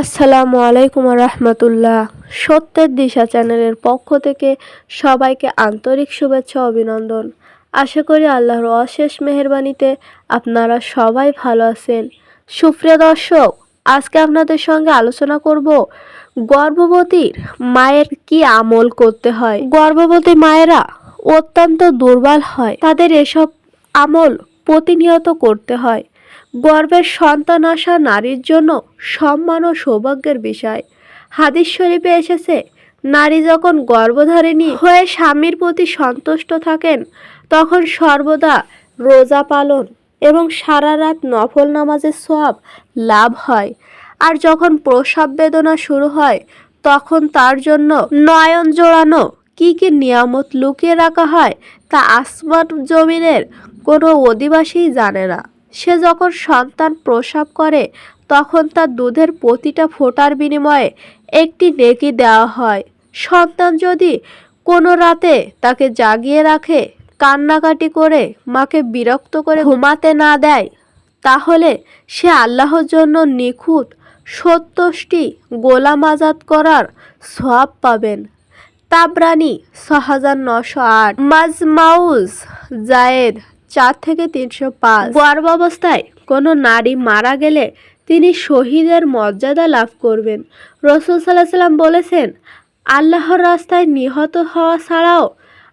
আসসালামু আলাইকুম রহমতুল্লাহ সত্যের দিশা চ্যানেলের পক্ষ থেকে সবাইকে আন্তরিক শুভেচ্ছা অভিনন্দন। আশা করি আল্লাহর অশেষ মেহেরবানিতে আপনারা সবাই ভালো আছেন। সুপ্রিয় দর্শক, আজকে আপনাদের সঙ্গে আলোচনা করব গর্ভবতীর মায়ের কি আমল করতে হয়। গর্ভবতী মায়েরা অত্যন্ত দুর্বল হয়। তাদের এসব আমল প্রতিনিয়ত করতে হয়। গর্ভের সন্তান আসা নারীর জন্য সম্মান ও সৌভাগ্যের বিষয়। হাদিস শরীফে এসেছে, নারী যখন গর্ভধারিণী হয়ে স্বামীর প্রতি সন্তুষ্ট থাকেন, তখন সর্বদা রোজা পালন এবং সারা রাত নফল নামাজের সব লাভ হয়। আর যখন প্রসব বেদনা শুরু হয়, তখন তার জন্য নয়ন জোড়ানো কি কি নিয়ামত লুকিয়ে রাখা হয়, তা আসমান জমিনের কোনো অধিবাসীই জানে না। সে যখন সন্তান প্রসব করে, তখন তার দুধের প্রতিটা ফোটার বিনিময়ে একটি নেকি দেওয়া হয়। সন্তান যদি কোনো রাতে তাকে জাগিয়ে রাখে, কান্নাকাটি করে, মাকে বিরক্ত করে ঘুমাতে না দেয়, তাহলে সে আল্লাহর জন্য নিখুঁত সত্তরটি গোলাম আজাদ করার সওয়াব পাবেন। তাবরানি ছ হাজার নশো আট। মাজমাউজ জায়েদ চার থেকে তিনশো পাঁচ। গর্ভাবস্থায় কোনো নারী মারা গেলে তিনি শহীদের মর্যাদা লাভ করবেন। রসুল সাল্লাহ সাল্লাম বলেছেন, আল্লাহর রাস্তায় নিহত হওয়া ছাড়াও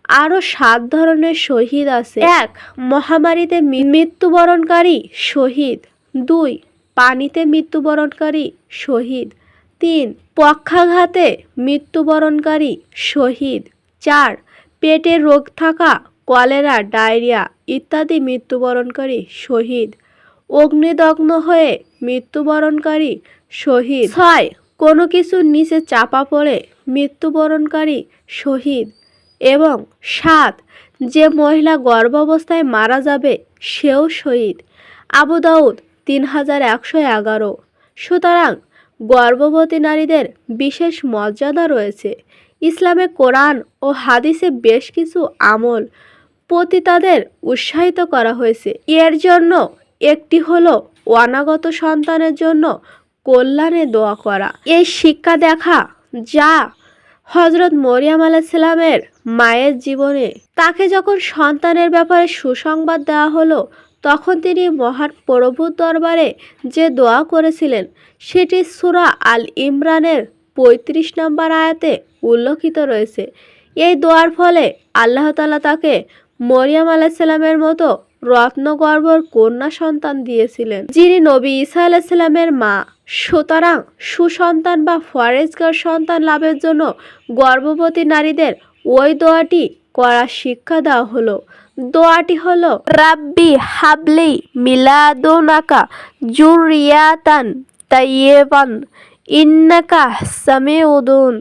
আরও সাত ধরনের শহীদ আছে। এক, মহামারীতে মৃত্যুবরণকারী শহীদ। দুই, পানিতে মৃত্যুবরণকারী শহীদ। তিন, পক্ষাঘাতে মৃত্যুবরণকারী শহীদ। চার, পেটে রোগ থাকা কলেরা, ডায়রিয়া ইত্যাদি মৃত্যুবরণকারী শহীদ। অগ্নিদগ্ন হয়ে মৃত্যুবরণকারী শহীদ। ছয়, কোনো কিছুর নিচে চাপা পড়ে মৃত্যুবরণকারী শহীদ। এবং সাত, যে মহিলা গর্ভাবস্থায় মারা যাবে সেও শহীদ। আবু দাউদ তিন হাজার একশো এগারো। সুতরাং গর্ভবতী নারীদের বিশেষ মর্যাদা রয়েছে। ইসলামে কোরআন ও হাদিসে বেশ কিছু আমল প্রতি তাদের উৎসাহিত করা হয়েছে। এর জন্য একটি হলো অনাগত সন্তানের জন্য কল্যাণে দোয়া করা। এই শিক্ষা দেখা যা হজরত মরিয়াম আলাইসাল্লামের মায়ের জীবনে তাকে যখন সন্তানের ব্যাপারে সুসংবাদ দেওয়া হলো, তখন তিনি মহান প্রভুর দরবারে যে দোয়া করেছিলেন, সেটি সুরা আল ইমরানের পঁয়ত্রিশ নম্বর আয়াতে উল্লেখিত রয়েছে। এই দোয়ার ফলে আল্লাহ তালা তাকে মরিয়াম আলাইসাল্লামের মতো রত্নগর্ভর কন্যা সন্তান দিয়েছিলেন, যিনি নবী ঈসা আলাইসাল্লামের মা। সুতরাং সুসন্তান বা ফরেজগার সন্তান লাভের জন্য গর্ভবতী নারীদের ওই দোয়াটি করার শিক্ষা দেওয়া হলো। দোয়াটি হলো, রাব্বি হাবলি মিলাদোনাকা জুরিয়াতান তাইয়েবান, ইন্নাকা সামিউদুন।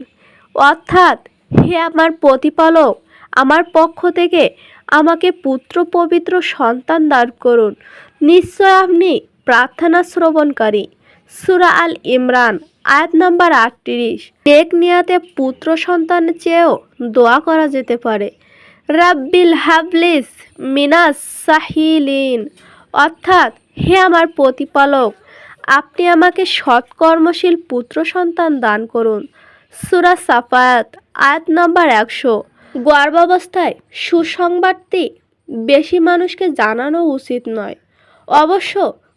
অর্থাৎ হে আমার প্রতিপালক আমার পক্ষ থেকে আমাকে পুত্র পবিত্র সন্তান দান করুন। নিশ্চয় আপনি প্রার্থনা শ্রবণকারী। সুরা আল ইমরান, আয়াত নম্বর আটত্রিশ। নেক নিয়াতে পুত্র সন্তানের চেয়েও দোয়া করা যেতে পারে। রাব্বিল হাবলিস মিনাস সাহিলিন। অর্থাৎ, হে আমার প্রতিপালক, আপনি আমাকে সৎকর্মশীল পুত্র সন্তান দান করুন। সুরা সাফায়াত, আয়াত নম্বর একশো। গর্ভাবস্থায় সুসংবাদটি বেশি মানুষকে জানানো উচিত নয়। অবশ্য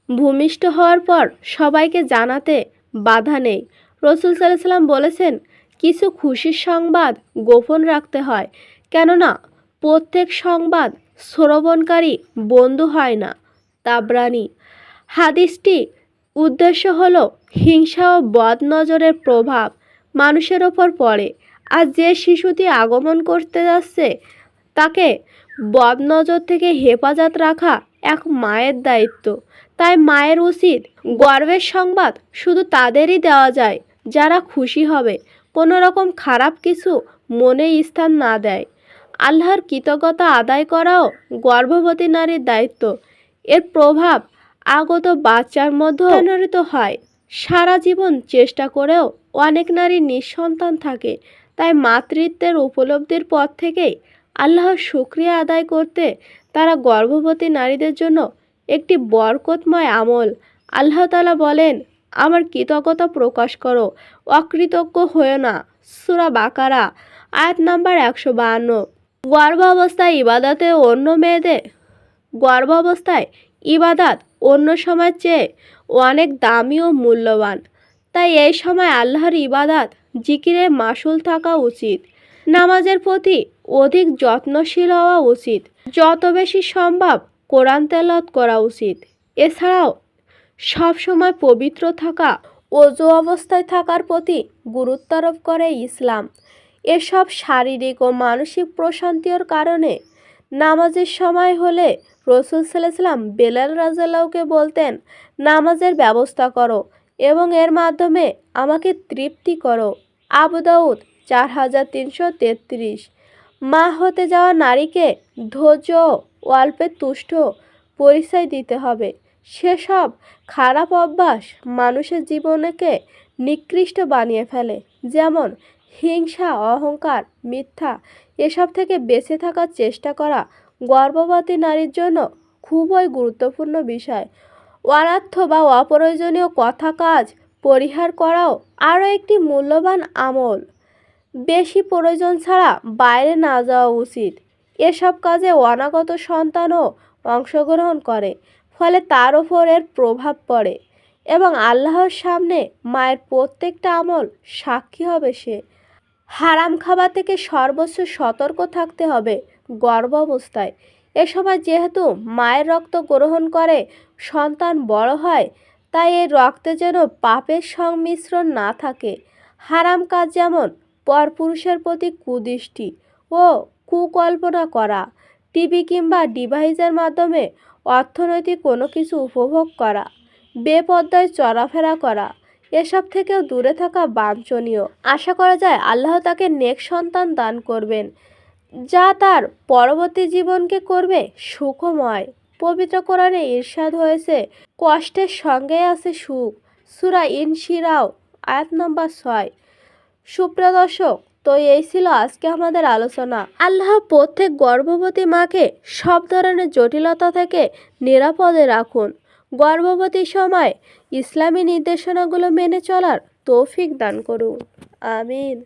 ভূমিষ্ঠ হওয়ার পর সবাইকে জানাতে বাধা নেই। রসুল সাল্লাম বলেছেন, কিছু খুশির সংবাদ গোপন রাখতে হয়, কেননা প্রত্যেক সংবাদ শ্রবণকারী বন্ধু হয় না তাবরানি হাদিসটি উদ্দেশ্য হলো হিংসা ও বদ নজরের প্রভাব মানুষের ওপর পড়ে। আর যে শিশুটি আগমন করতে যাচ্ছে, তাকে বদনজর থেকে হেফাজত রাখা এক মায়ের দায়িত্ব। তাই মায়ের উচিত গর্বের সংবাদ শুধু তাদেরই দেওয়া যায়, যারা খুশি হবে। কোনো রকম খারাপ কিছু মনে স্থান না দেয়। আল্লাহর কৃতজ্ঞতা আদায় করাও গর্ভবতী নারীর দায়িত্ব। এর প্রভাব আগত বাচ্চার মধ্যে অনুরিত হয়। সারা জীবন চেষ্টা করেও অনেক নারী নিঃসন্তান থাকে। তাই মাতৃত্বের উপলব্ধির পর থেকেই আল্লাহর শুক্রিয়া আদায় করতে তারা গর্ভবতী নারীদের জন্য একটি বরকতময় আমল। আল্লাহ তালা বলেন, আমার কৃতজ্ঞতা প্রকাশ করো, অকৃতজ্ঞ হয়েও না। সুরা বাকারা, আয়াত নাম্বার একশো বাহান্ন। গর্ভ অবস্থায় ইবাদাতে অন্য মেয়েদের গর্ভাবস্থায় ইবাদাত অন্য সময়ের চেয়ে অনেক দামি ও মূল্যবান। তাই এই সময় আল্লাহর ইবাদাত, জিকিরে মাসুল থাকা উচিত। নামাজের প্রতি অধিক যত্নশীল হওয়া উচিত। যত বেশি সম্ভব কোরআন তেলত করা উচিত। এছাড়াও সবসময় পবিত্র থাকা, অজু অবস্থায় থাকার প্রতি গুরুত্ব আরোপ করে ইসলাম। এসব শারীরিক ও মানসিক প্রশান্তির কারণে নামাজের সময় হলে রসুল সাল্লাম বেলাল রাজাল্লাহকে বলতেন, নামাজের ব্যবস্থা করো। এবং এর মাধ্যমে আমাকে তৃপ্তি করো। আবু দাউদ, চার হাজার তিনশো তেত্রিশ। মা হতে যাওয়া নারীকে ধৈর্য ও অল্পে তুষ্ট পরিচয় দিতে হবে। সেসব খারাপ অভ্যাস মানুষের জীবনকে নিকৃষ্ট বানিয়ে ফেলে, যেমন হিংসা, অহংকার, মিথ্যা। এসব থেকে বেঁচে থাকার চেষ্টা করা গর্ভবতী নারীর জন্য খুবই গুরুত্বপূর্ণ বিষয়। অনার্থ বা অপ্রয়োজনীয় কথা কাজ পরিহার করাও আরও একটি মূল্যবান আমল। বেশি প্রয়োজন ছাড়া বাইরে না যাওয়া উচিত। এসব কাজে অনাগত সন্তানও অংশগ্রহণ করে, ফলে তার ওপর এর প্রভাব পড়ে এবং আল্লাহর সামনে মায়ের প্রত্যেকটা আমল সাক্ষী হবে সে। হারাম খাবার থেকে সর্বোচ্চ সতর্ক থাকতে হবে গর্ভ অবস্থায় এ সময় যেহেতু মায়ের রক্ত গ্রহণ করে, সন্তান বড় হয়, তাই এই রক্তে যেন পাপের সংমিশ্রণ না থাকে। হারাম কাজ যেমন পরপুরুষের প্রতি কুদৃষ্টি ও কুকল্পনা করা, টিভি কিংবা ডিভাইসের মাধ্যমে অর্থনৈতিক কোনো কিছু উপভোগ করা, বেপদ্দায় চলাফেরা করা, এসব থেকেও দূরে থাকা বাঞ্ছনীয়। আশা করা যায় আল্লাহ তাকে নেক সন্তান দান করবেন। যা তার পরবর্তী জীবনকে করবে সুখময়। পবিত্র কোরআনে ঈর্ষাদ হয়েছে, কষ্টের সঙ্গে আছে সুখ। সুরা ইনশিরাও, আয়াত নম্বর ছয়। সুপ্রিয় দর্শক, তো এই ছিল আজকে আমাদের আলোচনা। আল্লাহ প্রত্যেক গর্ভবতী মাকে সব ধরনের জটিলতা থেকে নিরাপদে রাখুন। গর্ভবতী সময় ইসলামী নির্দেশনাগুলো মেনে চলার তৌফিক দান করুন। আমিন।